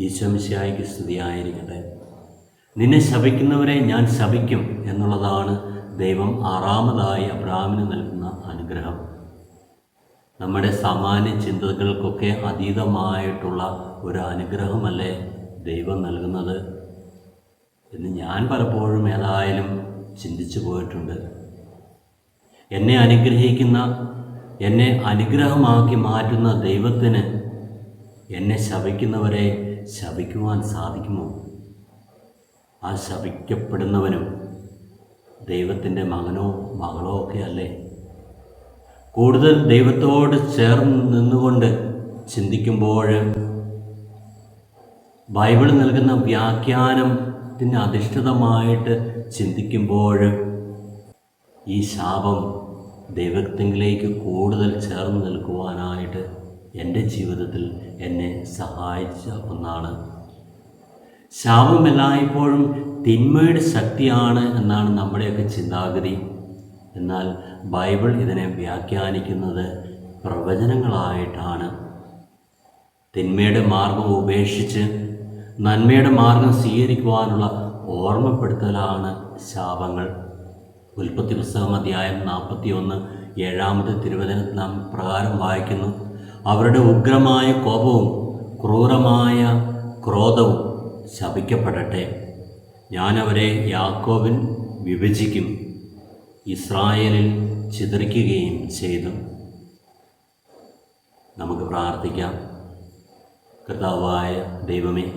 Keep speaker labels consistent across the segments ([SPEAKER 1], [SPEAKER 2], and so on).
[SPEAKER 1] ഈശ്വമിശായിക്ക് സ്തുതിയായിരിക്കട്ടെ. നിന്നെ ശപിക്കുന്നവരെ ഞാൻ ശപിക്കും എന്നുള്ളതാണ് ദൈവം ആറാമതായി അബ്രാമിന് നൽകുന്ന അനുഗ്രഹം. നമ്മുടെ സാമാന്യ ചിന്തകൾക്കൊക്കെ അതീതമായിട്ടുള്ള ഒരു അനുഗ്രഹമല്ലേ ദൈവം നൽകുന്നത്? എന്ന് ഞാൻ പലപ്പോഴും ഏതായാലും ചിന്തിച്ചു പോയിട്ടുണ്ട്. എന്നെ അനുഗ്രഹിക്കുന്ന എന്നെ അനുഗ്രഹമാക്കി മാറ്റുന്ന ദൈവത്തിന് എന്നെ ശപിക്കുന്നവരെ ശപിക്കുവാൻ സാധിക്കുമോ? ആ ശപിക്കപ്പെടുന്നവനും ദൈവത്തിന്റെ മകനോ മകളോ ഒക്കെ അല്ലേ? കൂടുതൽ ദൈവത്തോട് ചേർന്ന് നിന്നുകൊണ്ട് ചിന്തിക്കുമ്പോൾ ബൈബിൾ നൽകുന്ന വ്യാഖ്യാനത്തിന് അധിഷ്ഠിതമായിട്ട് ചിന്തിക്കുമ്പോൾ ഈ ശാപം ദൈവത്തിലേക്ക് കൂടുതൽ ചേർന്ന് നിൽക്കുവാനായിട്ട് എന്റെ ജീവിതത്തിൽ എന്നെ സഹായിച്ച ഒന്നാണ്. ശാപം എല്ലായ്പ്പോഴും തിന്മയുടെ ശക്തിയാണ് എന്നാണ് നമ്മുടെയൊക്കെ ചിന്താഗതി. എന്നാൽ ബൈബിൾ ഇതിനെ വ്യാഖ്യാനിക്കുന്നത് പ്രവചനങ്ങളായിട്ടാണ്. തിന്മയുടെ മാർഗം ഉപേക്ഷിച്ച് നന്മയുടെ മാർഗം സ്വീകരിക്കുവാനുള്ള ഓർമ്മപ്പെടുത്തലാണ് ശാപങ്ങൾ. ഉൽപ്പത്തി പുസ്തകം അധ്യായം നാൽപ്പത്തി ഒന്ന് ഏഴാമത്തെ തിരുവചനത്തിൽ നാം പ്രകാരം വായിക്കുന്നു. അവരുടെ ഉഗ്രമായ കോപവും ക്രൂരമായ ക്രോധവും ശപിക്കപ്പെടട്ടെ. ഞാനവരെ അവരെ യാക്കോബിൻ വിഭജിക്കും ഇസ്രായേലിൽ ചിതറിക്കുകയും ചെയ്തു. നമുക്ക് പ്രാർത്ഥിക്കാം. കർത്താവായ ദൈവമേ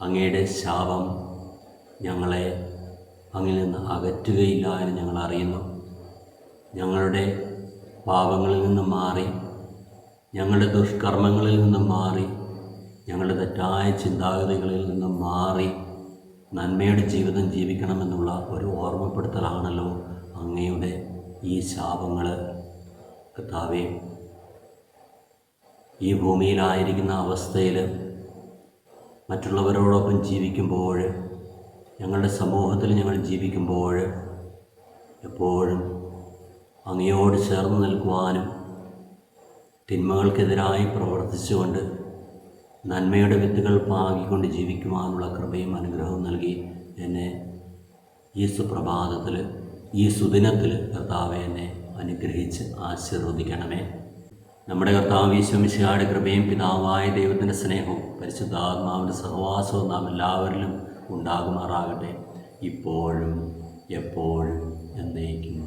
[SPEAKER 1] അങ്ങയുടെ ശാപം ഞങ്ങളെ അങ്ങിൽ നിന്ന് അകറ്റുകയില്ല എന്ന് ഞങ്ങൾ അറിയുന്നു. ഞങ്ങളുടെ പാപങ്ങളിൽ നിന്ന് മാറി ഞങ്ങളുടെ ദുഷ്കർമ്മങ്ങളിൽ നിന്നും മാറി ഞങ്ങളുടെ തെറ്റായ ചിന്താഗതികളിൽ നിന്നും മാറി നന്മയുടെ ജീവിതം ജീവിക്കണമെന്നുള്ള ഒരു ഓർമ്മപ്പെടുത്തലാണല്ലോ അങ്ങയുടെ ഈ ശാപങ്ങൾ. കർത്താവേ ഈ ഭൂമിയിലായിരിക്കുന്ന അവസ്ഥയിൽ മറ്റുള്ളവരോടൊപ്പം ജീവിക്കുമ്പോൾ ഞങ്ങളുടെ സമൂഹത്തിൽ ഞങ്ങൾ ജീവിക്കുമ്പോൾ എപ്പോഴും അങ്ങയോട് ചേർന്ന് നിൽക്കുവാനും തിന്മകൾക്കെതിരായി പ്രവർത്തിച്ചുകൊണ്ട് നന്മയുടെ വിത്തുകൾ പാകിക്കൊണ്ട് ജീവിക്കുവാനുള്ള കൃപയും അനുഗ്രഹവും നൽകി എന്നെ ഈ സുപ്രഭാതത്തിൽ ഈ സുദിനത്തിൽ കർത്താവെ എന്നെ അനുഗ്രഹിച്ച് ആശീർവദിക്കണമേ. നമ്മുടെ കർത്താവ് ഈശ്വമിശയുടെ കൃപയും പിതാവായ ദൈവത്തിന്റെ സ്നേഹവും പരിശുദ്ധാത്മാവിന്റെ സഹവാസവും നാം എല്ലാവരിലും ഉണ്ടാകുമാറാകട്ടെ. ഇപ്പോഴും എപ്പോഴും എന്നേക്കും.